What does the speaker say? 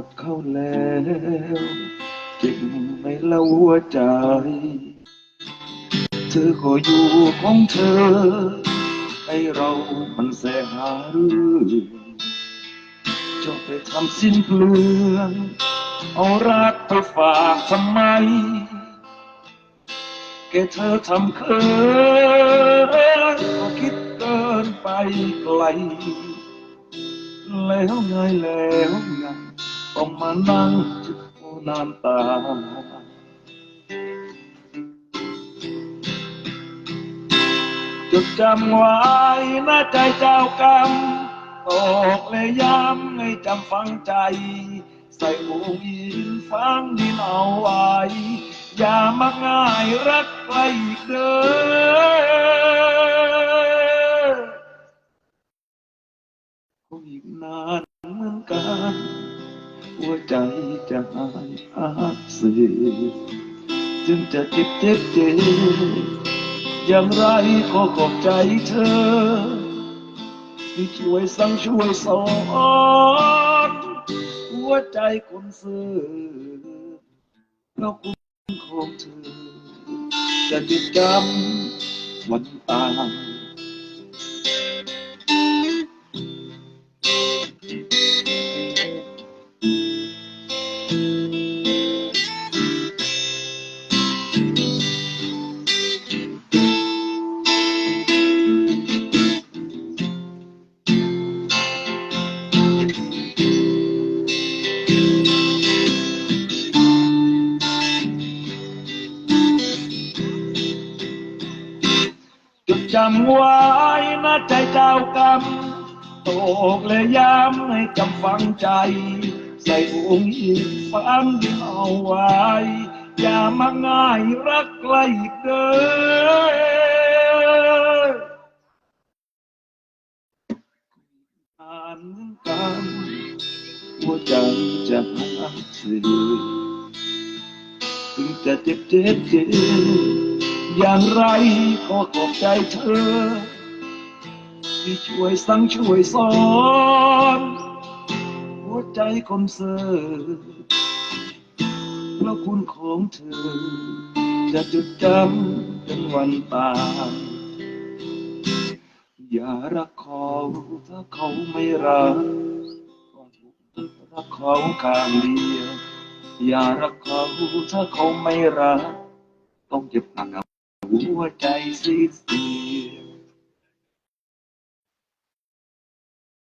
รักเข้าแล้วเจ็บไหม่ละหัวใจ เธอก็อยู่ของเธอ ให้เรามันแสหาเรื่องจะไปทำสิ้นเปลืองเอารักไปฝากทำไม แกเธอทำเคินก็คิดเกินไปไกล แล้วไงแล้ว ต้องมานั่งจุดน้ำตา จดจำไว้นะใจเจ้ากรรมตอกและย้ำให้จำฝังใจ ใส่หูยินฟังดินเอาไว้ อย่ามักง่ายรักใครอีกเด้อคงอีกนานเหมือนกัน หัวใจจะหายอาเสียจึงจะเจ็บเจ็บเจ็บอย่างไรขอขอบใจเธอ ที่ช่วยสั่งช่วยสอนหัวใจคนซื่อเพราะคุณของเธอ จะจดจำวันตาย จำไว้นะใจเจ้ากรรมตกและย้ำให้จำฝังใจ ใส่องค์อินฟังดินเอาไว้ อย่ามาง่ายรักใกล้อีกเด้ออ่านกันหัวใจจะหาสื่อถึงจะเจ็บเจ็บเจ็บ อย่างไรก็ขอบใจเธอ ที่ช่วยสั่งช่วยสอน หัวใจคนเสือเพราะคุณของเธอ จะจดจำจนวันตายอย่ารักเขาถ้าเขาไม่รักต้องรักเขาข้างเดียวอย่ารักเขาถ้าเขาไม่รักต้องเจ็บหนัก กับหัวใจสีเสีย